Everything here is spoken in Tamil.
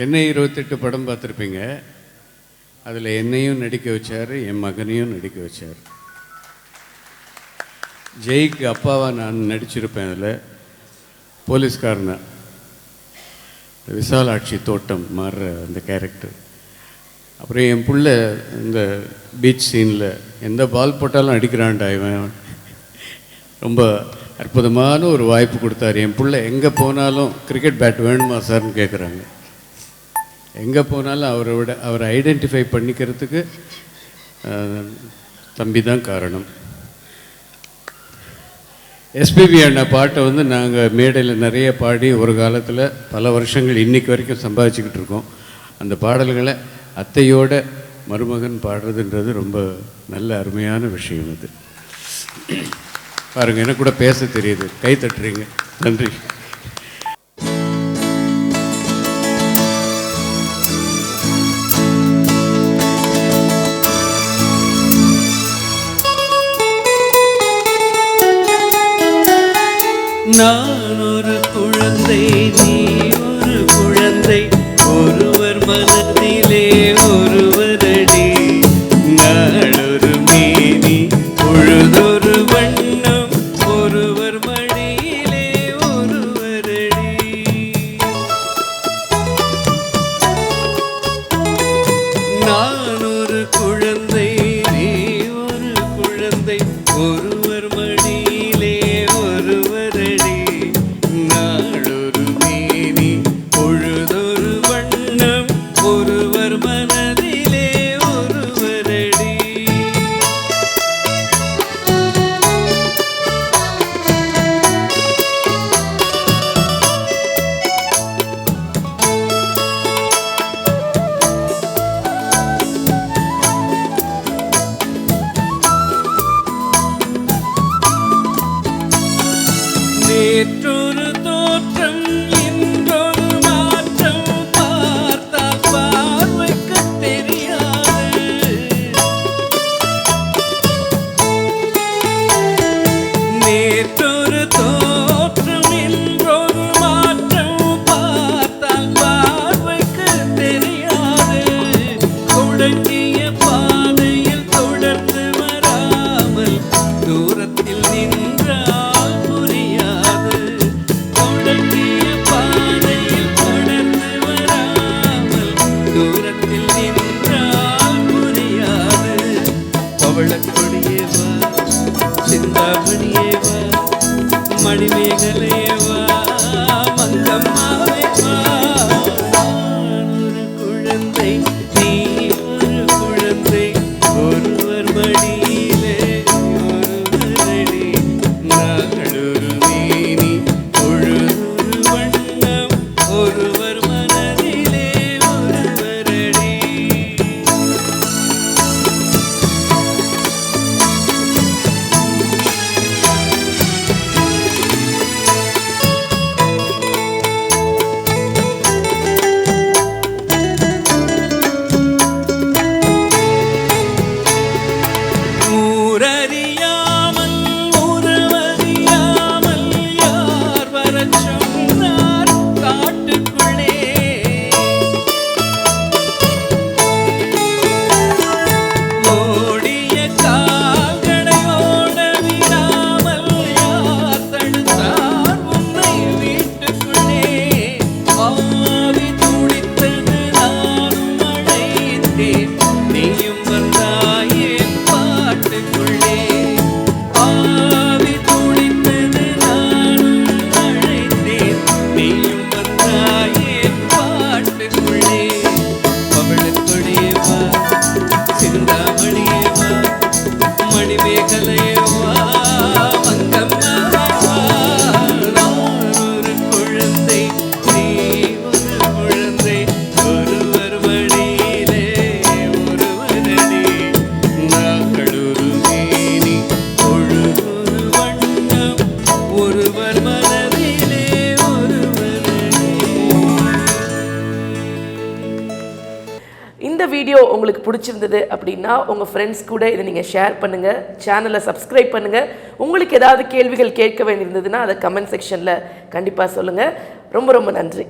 சென்னை இருபத்தெட்டு படம் பார்த்துருப்பீங்க. அதில் என்னையும் நடிக்க வச்சார் என் மகனையும் நடிக்க வச்சார். ஜெய்க்கு அப்பாவாக நான் நடிச்சிருப்பேன் அதில். போலீஸ்காரனை. விசாலாட்சி தோட்டம் மாறுற அந்த கேரக்டர் அப்புறம் என் புள்ள இந்த பீச் சீனில் எந்த பால் போட்டாலும் அடிக்கிறான்டா இவன். ரொம்ப அற்புதமான ஒரு வாய்ப்பு கொடுத்தாரு. என் புள்ள எங்கே போனாலும் கிரிக்கெட் பேட் வேணுமா சார்னு கேட்குறாங்க எங்கே போனாலும் அவரை விட அவரை ஐடென்டிஃபை பண்ணிக்கிறதுக்கு தம்பி தான் காரணம். எஸ்பிபி அண்ணா பாட்டை வந்து நாங்கள் மேடையில் நிறைய பாடி ஒரு காலத்தில் பல வருஷங்கள் இன்னைக்கு வரைக்கும் சம்பாதிச்சுக்கிட்டு இருக்கோம். அந்த பாடல்களை அத்தையோட மருமகன் பாடுறதுன்றது ரொம்ப நல்ல அருமையான விஷயம் அது. பாருங்கள் எனக்கு கூட பேச தெரியுது. கை தட்டுறீங்க. நன்றி. நான் ஒரு குழந்தை நீ ஒரு குழந்தை. need to மணிமேகலையே உங்களுக்கு பிடிச்சிருந்தது அப்படின்னா உங்கள் ஃப்ரெண்ட்ஸ் கூட இதை நீங்கள் ஷேர் பண்ணுங்கள் சேனலை சப்ஸ்கிரைப் பண்ணுங்கள் உங்களுக்கு ஏதாவது கேள்விகள் கேட்க வேண்டியிருந்ததுன்னா அதை கமெண்ட் செக்ஷனில் கண்டிப்பாக சொல்லுங்கள் ரொம்ப ரொம்ப நன்றி.